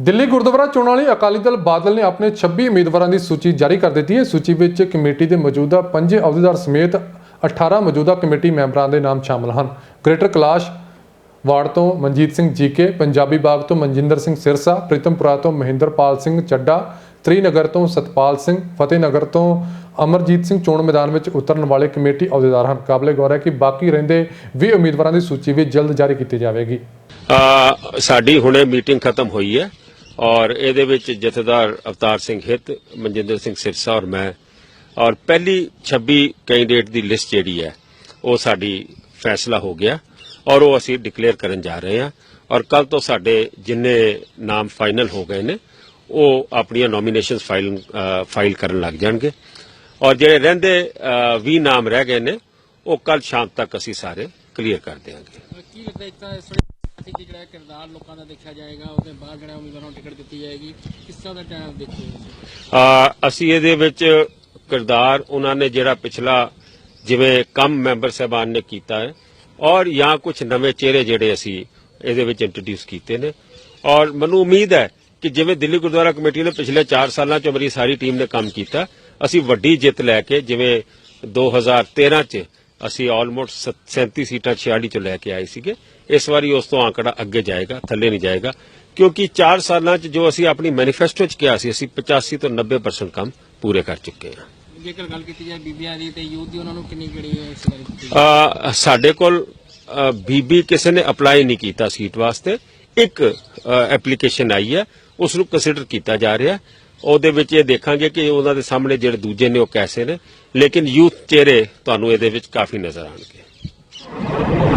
ਦਿੱਲੀ ਗੁਰਦੁਆਰਾ ਚੋਣਾਂ ਲਈ ਅਕਾਲੀ ਦਲ ਬਾਦਲ ਨੇ ਆਪਣੇ 26 ਉਮੀਦਵਾਰਾਂ ਦੀ ਸੂਚੀ ਜਾਰੀ ਕਰ ਦਿੱਤੀ ਹੈ। ਸੂਚੀ ਵਿੱਚ ਕਮੇਟੀ ਦੇ ਮੌਜੂਦਾ ਪੰਜ ਅਹੁਦੇਦਾਰ ਸਮੇਤ 18 ਮੌਜੂਦਾ ਕਮੇਟੀ ਮੈਂਬਰਾਂ ਦੇ ਨਾਮ ਸ਼ਾਮਲ ਹਨ। ਗ੍ਰੇਟਰ ਕਲਾਸ਼ ਵਾਰਡ ਤੋਂ ਮਨਜੀਤ ਸਿੰਘ ਜੀਕੇ, ਪੰਜਾਬੀ ਬਾਗ ਤੋਂ ਮਨਜਿੰਦਰ ਸਿੰਘ ਸਿਰਸਾ, ਪ੍ਰੀਤਮਪੁਰਾ ਤੋਂ ਮਹਿੰਦਰਪਾਲ ਸਿੰਘ ਚੱਡਾ, ਤ੍ਰਿਨਗਰ ਤੋਂ ਸਤਪਾਲ ਸਿੰਘ, ਫਤਿਹਨਗਰ ਤੋਂ ਅਮਰਜੀਤ ਸਿੰਘ ਚੋਣ ਮੈਦਾਨ ਵਿੱਚ ਉਤਰਨ ਵਾਲੇ ਕਮੇਟੀ ਅਹੁਦੇਦਾਰ ਹਨ। ਕਾਬਲੇ ਗੌਰ ਹੈ ਕਿ ਬਾਕੀ ਰਹਿੰਦੇ 20 ਉਮੀਦਵਾਰਾਂ ਦੀ ਸੂਚੀ ਵੀ ਜਲਦ ਜਾਰੀ ਕੀਤੀ ਜਾਵੇਗੀ। ਸਾਡੀ ਹੁਣੇ ਮੀਟਿੰਗ ਖਤਮ ਹੋਈ ਹੈ। ਔਰ ਇਹਦੇ ਵਿੱਚ ਜਥੇਦਾਰ ਅਵਤਾਰ ਸਿੰਘ ਹਿੱਤ ਮਨਜਿੰਦਰ ਸਿੰਘ ਸਿਰਸਾ ਔਰ ਮੈਂ। ਔਰ ਪਹਿਲੀ 26 ਕੈਂਡੀਡੇਟ ਦੀ ਲਿਸਟ ਜਿਹੜੀ ਹੈ ਉਹ ਸਾਡੀ ਫੈਸਲਾ ਹੋ ਗਿਆ ਔਰ ਉਹ ਅਸੀਂ ਡਿਕਲੇਅਰ ਕਰਨ ਜਾ ਰਹੇ ਹਾਂ। ਔਰ ਕੱਲ ਤੋਂ ਸਾਡੇ ਜਿੰਨੇ ਨਾਮ ਫਾਈਨਲ ਹੋ ਗਏ ਨੇ ਉਹ ਆਪਣੀਆਂ ਨੋਮੀਨੇਸ਼ਨਸ ਫਾਈਲ ਫਾਈਲ ਕਰਨ ਲੱਗ ਜਾਣਗੇ। ਔਰ ਜਿਹੜੇ ਰਹਿੰਦੇ ਅ, 20 ਨਾਮ ਰਹਿ ਗਏ ਨੇ ਉਹ ਕੱਲ ਸ਼ਾਮ ਤੱਕ ਅਸੀਂ ਸਾਰੇ ਕਲੀਅਰ ਕਰ ਦਿਆਂਗੇ। ਕੀ ਲੱਗਦਾ ਇਸ ਵੇਲੇ ਕਿ ਜਿਹੜਾ ਕਿਰਦਾਰ ਲੋਕਾਂ ਦਾ ਦੇਖਿਆ ਜਾਏਗਾ, ਉਹਦੇ ਬਾਅਦ ਜਿਹੜਾ ਉਮੀਦਵਾਰਾਂ ਨੂੰ ਟਿਕਟ ਦਿੱਤੀ ਜਾਏਗੀ, ਕਿਸ ਤਰ੍ਹਾਂ ਦਾ ਟਾਈਮ ਦੇਖੋ ਅਸੀਂ ਇਹਦੇ ਵਿੱਚ ਕਿਰਦਾਰ ਉਹਨਾਂ ਨੇ ਜਿਹੜਾ ਪਿਛਲਾ ਜਿਵੇਂ ਕੰਮ ਮੈਂਬਰ ਸਾਹਿਬਾਨ ਨੇ ਕੀਤਾ ਹੈ, ਔਰ ਜਾਂ ਕੁਝ ਨਵੇਂ ਚਿਹਰੇ ਜਿਹੜੇ ਅਸੀਂ ਇਹਦੇ ਵਿੱਚ ਇੰਟਰੋਡਿਊਸ ਕੀਤੇ ਨੇ। ਔਰ ਮੈਨੂੰ ਉਮੀਦ ਹੈ ਕਿ ਜਿਵੇਂ ਦਿੱਲੀ ਗੁਰਦੁਆਰਾ ਕਮੇਟੀ ਨੇ ਪਿਛਲੇ 4 ਸਾਲਾਂ 'ਚ ਮੇਰੀ ਸਾਰੀ ਟੀਮ ਨੇ ਕੰਮ ਕੀਤਾ, ਅਸੀਂ ਵੱਡੀ ਜਿੱਤ ਲੈ ਕੇ ਜਿਵੇਂ 2013 'ਚ ਅਸੀਂ ਆਲਮੋਸਟ 37 ਸੀਟਾਂ 46 'ਚ ਲੈ ਕੇ ਆਏ ਸੀਗੇ। ਇਸ ਵਾਰੀ ਉਸ ਤੋਂ ਆંકੜਾ ਅੱਗੇ ਜਾਏਗਾ ਥੱਲੇ ਨਹੀਂ ਜਾਏਗਾ। ਕਿਉਂਕਿ 4 ਸਾਲਾਂ 'ਚ ਜੋ ਅਸੀਂ ਆਪਣੀ ਮੈਨੀਫੈਸਟੋ 'ਚ ਕਿਹਾ ਸੀ ਅਸੀਂ 85 ਤੋਂ 90% ਕੰਮ ਪੂਰੇ ਕਰ ਚੁੱਕੇ ਹਾਂ। ਜੇਕਰ ਗੱਲ ਕੀਤੀ ਜਾਏ ਬੀਬੀਆਂ ਦੀ ਤੇ ਯੂਥ ਦੀ ਉਹਨਾਂ ਨੂੰ ਕਿੰਨੀ ਕਿਹੜੀ ਇਸ ਵਾਰੀ ਸਾਡੇ ਕੋਲ ਬੀਬੀ ਕਿਸੇ ਨੇ ਅਪਲਾਈ ਨਹੀਂ ਕੀਤਾ ਸੀਟ ਵਾਸਤੇ। ਇੱਕ ਐਪਲੀਕੇਸ਼ਨ ਆਈ ਹੈ ਉਸ ਨੂੰ ਕੰਸੀਡਰ ਕੀਤਾ ਜਾ ਰਿਹਾ। ਹੈ। ਉਹਦੇ ਵਿੱਚ ਇਹ ਦੇਖਾਂਗੇ ਕਿ ਉਹਨਾਂ ਦੇ ਸਾਹਮਣੇ ਜਿਹੜੇ ਦੂਜੇ ਨੇ ਉਹ ਕੈਸੇ ਨੇ। ਲੇਕਿਨ ਯੂਥ ਚਿਹਰੇ ਤੁਹਾਨੂੰ ਇਹਦੇ ਵਿੱਚ ਕਾਫੀ ਨਜ਼ਰ ਆਣਗੇ